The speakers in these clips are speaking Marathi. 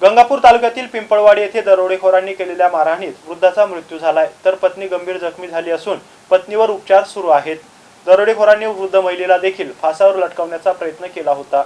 गंगापूर तालुक्यातील पिंपळवाडी येथे दरोडेखोरांनी केलेल्या मारहाणीत वृद्धाचा मृत्यू झालाय. तर पत्नी गंभीर जखमी झाली असून पत्नीवर उपचार सुरू आहेत. दरोडेखोरांनी वृद्ध महिलेला देखील फासावर लटकवण्याचा प्रयत्न केला होता.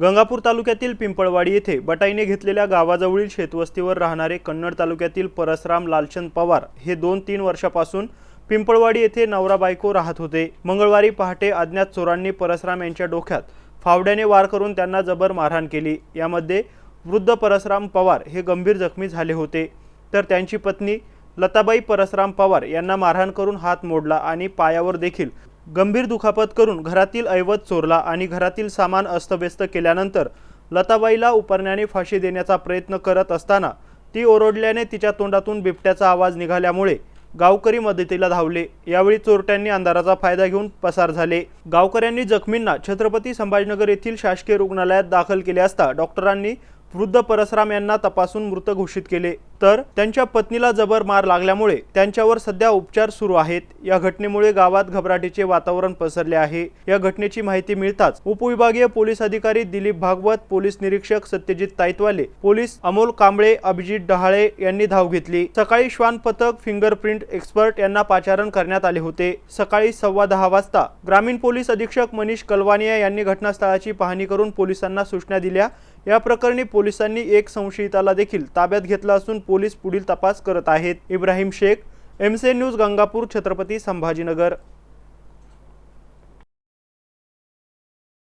गंगापूर तालुक्यातील पिंपळवाडी येथे बटाईने घेतलेल्या गावाजवळील शेतवस्तीवर राहणारे कन्नड तालुक्यातील परसराम लालचंद पवार हे दोन तीन वर्षापासून पिंपळवाडी येथे नवरा बायको राहत होते. मंगळवारी पहाटे अज्ञात चोरांनी परसराम यांच्या डोक्यात फावड्याने वार करून त्यांना जबर मारहाण केली. यामध्ये वृद्ध परसराम पवार हे गंभीर जखमी झाले होते. तर त्यांची पत्नी लताबाई परसराम पवार यांना मारहाण करून हात मोडला आणि पायावर देखील गंभीर दुखापत करून घरातील ऐवत चोरला आणि घरातील सामान अस्तव्यस्त केल्यानंतर लताबाईला उपरण्याने फाशी देण्याचा प्रयत्न करत असताना ती ओरडल्याने तिच्या तोंडातून बिबट्याचा आवाज निघाल्यामुळे गावकरी मदतीला धावले. यावेळी चोरट्यांनी अंधाराचा फायदा घेऊन पसार झाले. गावकऱ्यांनी जखमींना छत्रपती संभाजीनगर येथील शासकीय रुग्णालयात दाखल केले असता डॉक्टरांनी वृद्ध परसराम यांना तपासून मृत घोषित केले. तर त्यांच्या पत्नीला जबर मार लागल्यामुळे त्यांच्यावर सध्या उपचार सुरू आहेत. या घटनेमुळे गावात घबराटीचे वातावरण पसरले आहे. या घटनेची माहिती मिळताच उपविभागीय पोलीस अधिकारी दिलीप भागवत पोलीस निरीक्षक सत्यजित ताईतवाले पोलीस अमोल कांबळे अभिजित डहाळे यांनी धाव घेतली. सकाळी श्वान पथक फिंगरप्रिंट एक्सपर्ट यांना पाचारण करण्यात आले होते. सकाळी सव्वा दहा वाजता ग्रामीण पोलीस अधीक्षक मनीष कलवानिया यांनी घटनास्थळाची पाहणी करून पोलिसांना सूचना दिल्या. या प्रकरणी पोलिसांनी एक संशयिताला देखील ताब्यात घेतला असून पोलीस पुढील तपास करत आहेत. इब्राहिम शेख एमसे न्यूज गंगापूर छत्रपती संभाजीनगर.